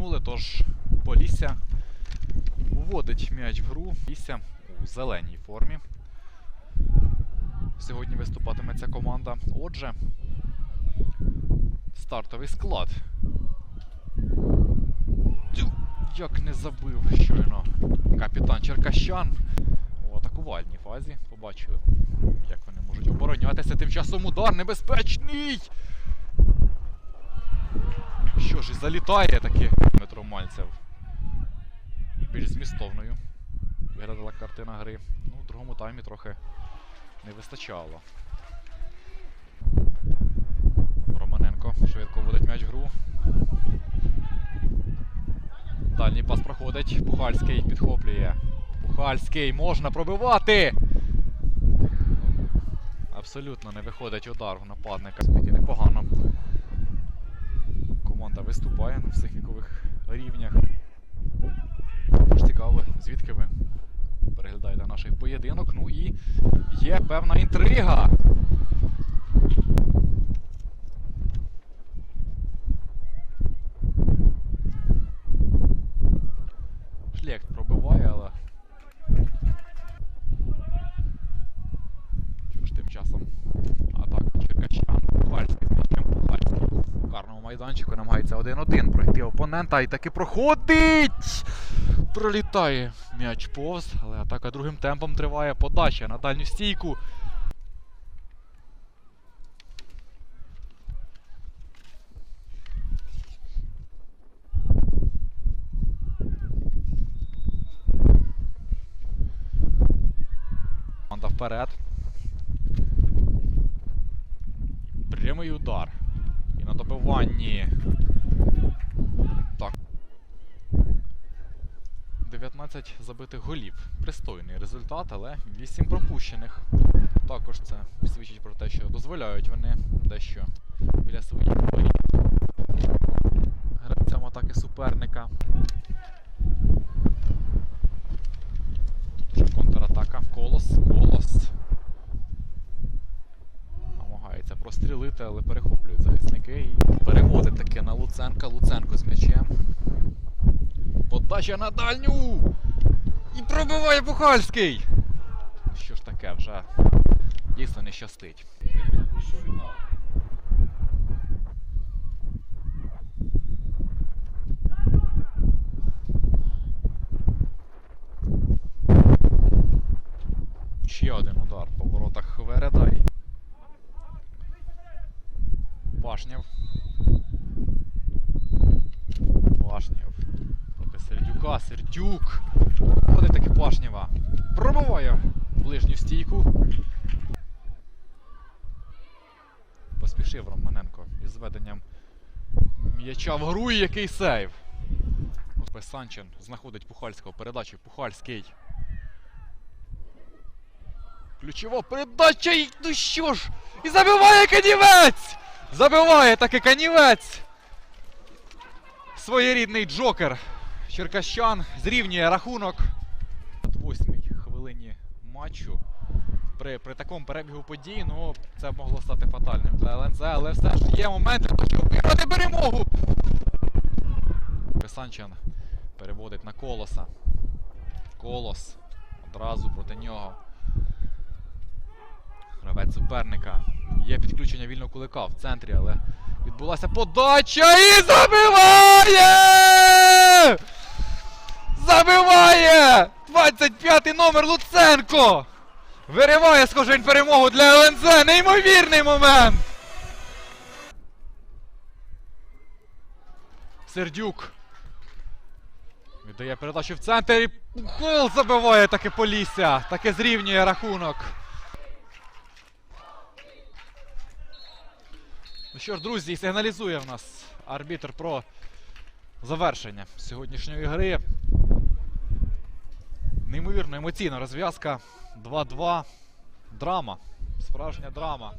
тягнули, тож Полісся вводить м'яч в гру. Полісся у зеленій формі. Сьогодні виступатиме ця команда. Отже, стартовий склад. Як не забив щойно капітан Черкащан у атакувальній фазі. Побачили, як вони можуть оборонятися. Тим часом удар небезпечний. Що ж, і залітає таки Мальцев. Більш змістовною виглядала картина гри. Ну, в другому таймі трохи не вистачало. Романенко швидко вводить м'яч в гру. Дальній пас проходить. Пухальський підхоплює. Пухальський можна пробивати! Абсолютно не виходить удар у нападника. Все-таки непогано. Команда виступає на всіх вікових звідки ви переглядаєте наш поєдинок. Ну і є певна інтрига. Шлєхт пробиває, але. Ж тим часом атака Черкащан. Пухальський з м'ячем Пухальський. В карному майданчику намагається 1-1 пройти опонента і таки проходить! Пролітає м'яч повз, але атака другим темпом триває. Подача на дальню стійку. Команда вперед. Прямий удар. І на добиванні. 19 забитих голів. Пристойний результат, але 8 пропущених. Також це свідчить про те, що дозволяють вони дещо біля своїх воріт. Гравцям атаки суперника. Тут контратака. Колос, колос. Намагається прострілити, але перехоплюють захисники і переводить таки на Луценка. Луценко з м'ячем. Подача на дальню! І пробиває Бухальський! Що ж таке, вже дійсно не щастить. Ще один удар по воротах Вереда і Сердюка. Сердюк. Ходить таки Пашнєва. Пробиває ближню стійку. Поспішив Романенко із зведенням м'яча в гру і який сейв. Ось Санчин знаходить Пухальського передачу. Пухальський. Ключова передача. і- Ну що ж? І забиває канівець! Забиває таки канівець! Своєрідний джокер. Черкащан зрівнює рахунок. От восьмій хвилині матчу. При, при такому перебігу подій, ну, це могло стати фатальним для ЛНЗ, але все ж є момент для того, щоб виграти перемогу. Санчан переводить на колоса. Колос. Одразу проти нього. Гравець суперника. Є підключення вільного кулика в центрі, але відбулася подача і забиває! Забиває! 25-й номер Луценко! Вириває схожень перемогу для ЛНЗ! Неймовірний момент! Сердюк. Віддає передачу в центр і гол забиває таки Полісся. Таке зрівнює рахунок. Ну що ж, друзі, сигналізує в нас арбітр про завершення сьогоднішньої гри. Неймовірно емоційна розв'язка. 2-2. Драма. Справжня драма.